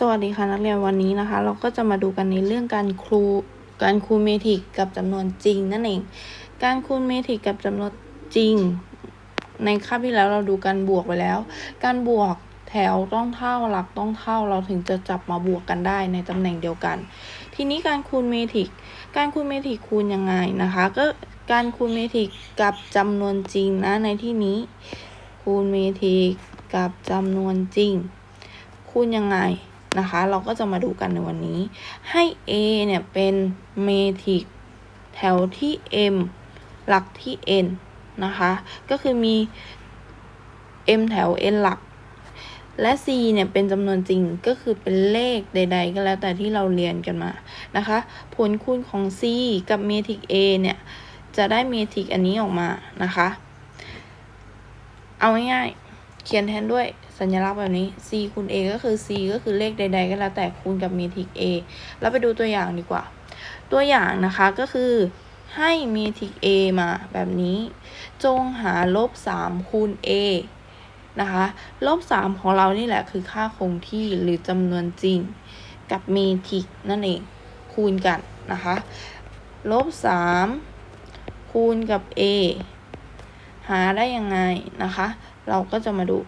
สวัสดีค่ะนักเรียนวันนี้นะคะ เราก็จะมาดูกันในเรื่องการครูการคูณเมทริกกับจำนวนจริงนั่นเอง การคูณเมทริกกับจำนวนจริง ในคาบที่แล้วเราดูการบวกไปแล้ว การบวกแถวต้องเท่าหลักต้องเท่าเราถึงจะจับมาบวกกันได้ในตำแหน่งเดียวกัน ทีนี้การคูณเมทริก การคูณเมทริกคูณยังไงนะคะ ก็การคูณเมทริกกับจำนวนจริงนะในที่นี้ คูณเมทริกกับจำนวนจริง คูณยังไง นะคะ เราก็จะมาดูกันในวันนี้ ให้ a เนี่ยเป็นเมทริกแถวที่ m หลักที่ n นะคะ ก็คือมี m แถว n หลัก และ c เนี่ยเป็นจำนวนจริงก็คือเป็นเลขใด ๆ ก็แล้วแต่ที่เราเรียนกันมานะคะ ผลคูณของ c กับเมทริก a เนี่ยจะได้เมทริกอันนี้ออกมานะคะ เอาง่ายๆ เขียนแทนด้วยสัญลักษณ์แบบนี้ c คูณ a ก็คือ c ก็คือเลขใด ๆ ก็แล้วแต่คูณกับเมทริก a แล้วไปดูตัวอย่างดีกว่า ตัวอย่างนะคะก็คือให้เมทริก a มาแบบนี้ จงหาลบ3คูณ a นะคะลบ3ของเรานี่แหละคือค่าคงที่หรือจำนวนจริงกับเมทริกนั่นเองคูณกันนะคะลบ3คูณกับ a หาได้ยังไงนะคะ เราก็จะมาดู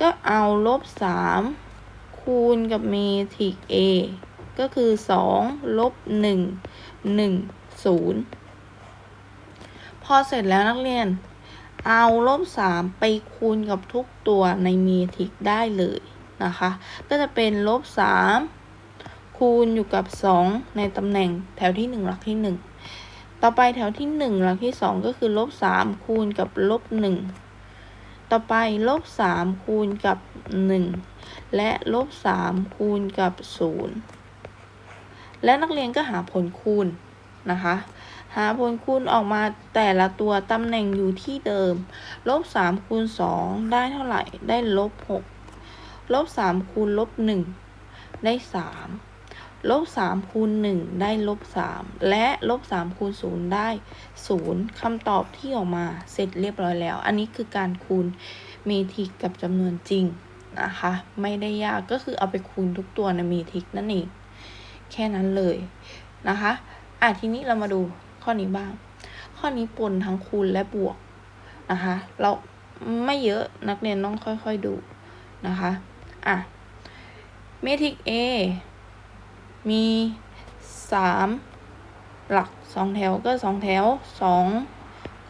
ก็เอาลบ3คูณกับเมทริก a ก็คือ2ลบ1 1 0พอเสร็จแล้วนักเรียน เอาลบ3ไปคูณกับทุกตัวในเมทริกได้เลยนะคะ ก็จะเป็นลบ3คูณอยู่กับ 2 ในตำแหน่งแถวที่ 1 หลักที่ 1 ต่อไปแถวที่ 1 หลักที่ 2 ก็คือลบ3คูณกับลบ1 ต่อไปลบ3คูณกับ1และลบ3คูณกับ0และนักเรียนก็หาผลคูณนะคะ หาผลคูณออกมาแต่ละตัวตำแหน่งอยู่ที่เดิม ลบ3คูณ2ได้เท่าไหร่ ได้ลบ6ลบ3คูณลบ1ได้3 ลบ3คูณ1ได้ลบ3และลบ3คูณ0ได้ 0คำตอบที่ออกมาเสร็จเรียบร้อยแล้ว อันนี้คือการคูณเมทริกกับจำนวนจริงนะคะ ไม่ได้ยากก็คือเอาไปคูณทุกตัวในเมทริกนั่นเอง แค่นั้นเลยนะคะอะทีนี้เรามาดูข้อนี้บ้าง ข้อนี้ปนทั้งคูณและบวกนะคะ เราไม่เยอะนักเรียนต้องค่อยๆดูนะคะอะเมทริก A มีสามหลักสองแถวก็สองแถวสอง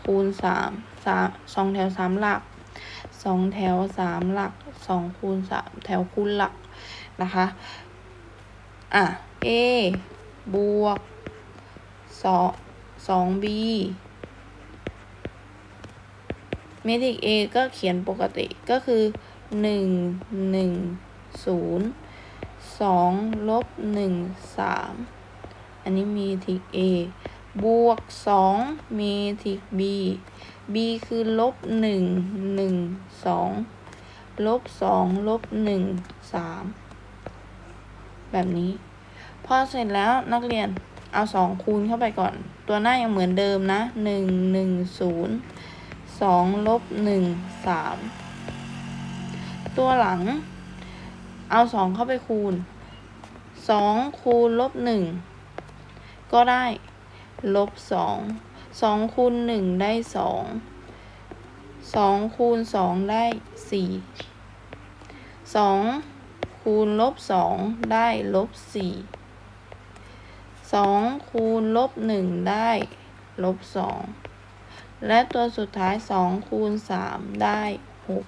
คูณสามสามสองแถวสามหลักสองแถวสามหลักสองคูณสามแถวคูณหลักนะคะ อะ A บวกสองสอง B เมทริก A ก็เขียนปกติก็คือหนึ่งหนึ่งศูนย์ สองลบหนึ่งสามอันนี้เมทริก A บวกสองเมทริก B B คือลบหนึ่งหนึ่งสองลบสองลบหนึ่งสามแบบนี้ พอเสร็จแล้วนักเรียนเอาสองคูณเข้าไปก่อน ตัวหน้ายังเหมือนเดิมนะหนึ่งหนึ่งศูนย์สองลบหนึ่งสามตัวหลัง เอาสองเข้าไปคูณสองคูณลบหนึ่งก็ได้ลบสองสองคูณหนึ่งได้สองสองคูณสองได้สี่สองคูณลบสองได้ลบสี่สองคูณลบหนึ่งได้ลบสองและตัวสุดท้ายสองคูณสามได้หก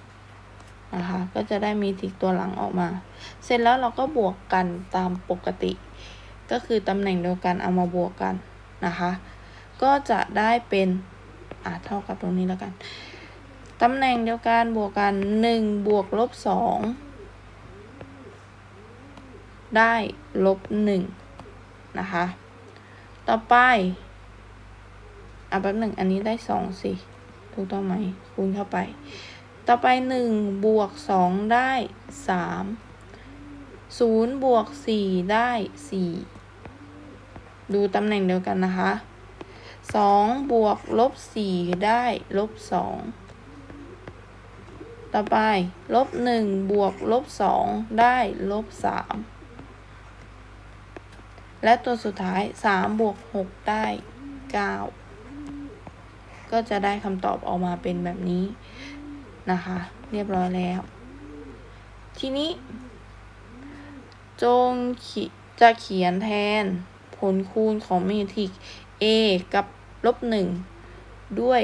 นะคะ ก็จะได้มีทิกตัวหลังออกมา เสร็จแล้วเราก็บวกกันตามปกติ ก็คือตำแหน่งเดียวกันเอามาบวกกันนะคะ ก็จะได้เป็นอ่าเท่ากับตรงนี้แล้วกัน ตำแหน่งเดียวกันบวกกันหนึ่งบวกลบสองได้ลบหนึ่งนะคะ ต่อไปอะแป๊บหนึ่งอันนี้ได้สองสิถูกต้องไหมคูณเข้าไป ต่อไปหนึ่งบวกสองได้สามศูนย์บวกสี่ได้สี่ดูตำแหน่งเดียวกันนะคะสองบวกลบสี่ได้ลบสองต่อไปลบหนึ่งบวกลบสองได้ลบสามและตัวสุดท้ายสามบวกหกได้เก้าก็จะได้คำตอบออกมาเป็นแบบนี้ นะคะ เรียบร้อยแล้ว ทีนี้ จงขีจะเขียนแทนผลคูณของเมทริก a กับลบหนึ่งด้วย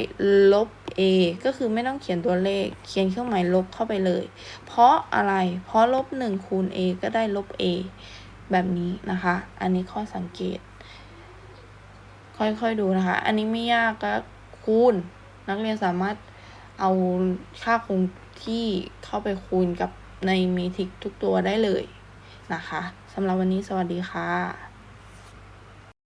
ลบ a ก็คือไม่ต้องเขียนตัวเลข เขียนเครื่องหมายลบเข้าไปเลย เพราะอะไร เพราะลบหนึ่งคูณ a ก็ได้ลบ a แบบนี้นะคะ อันนี้ข้อสังเกต ค่อยๆดูนะคะ อันนี้ไม่ยากก็คูณ นักเรียนสามารถ เอาค่าคงที่เข้าไปคูณกับในเมทริกทุกตัวได้เลยนะคะสำหรับวันนี้สวัสดีค่ะ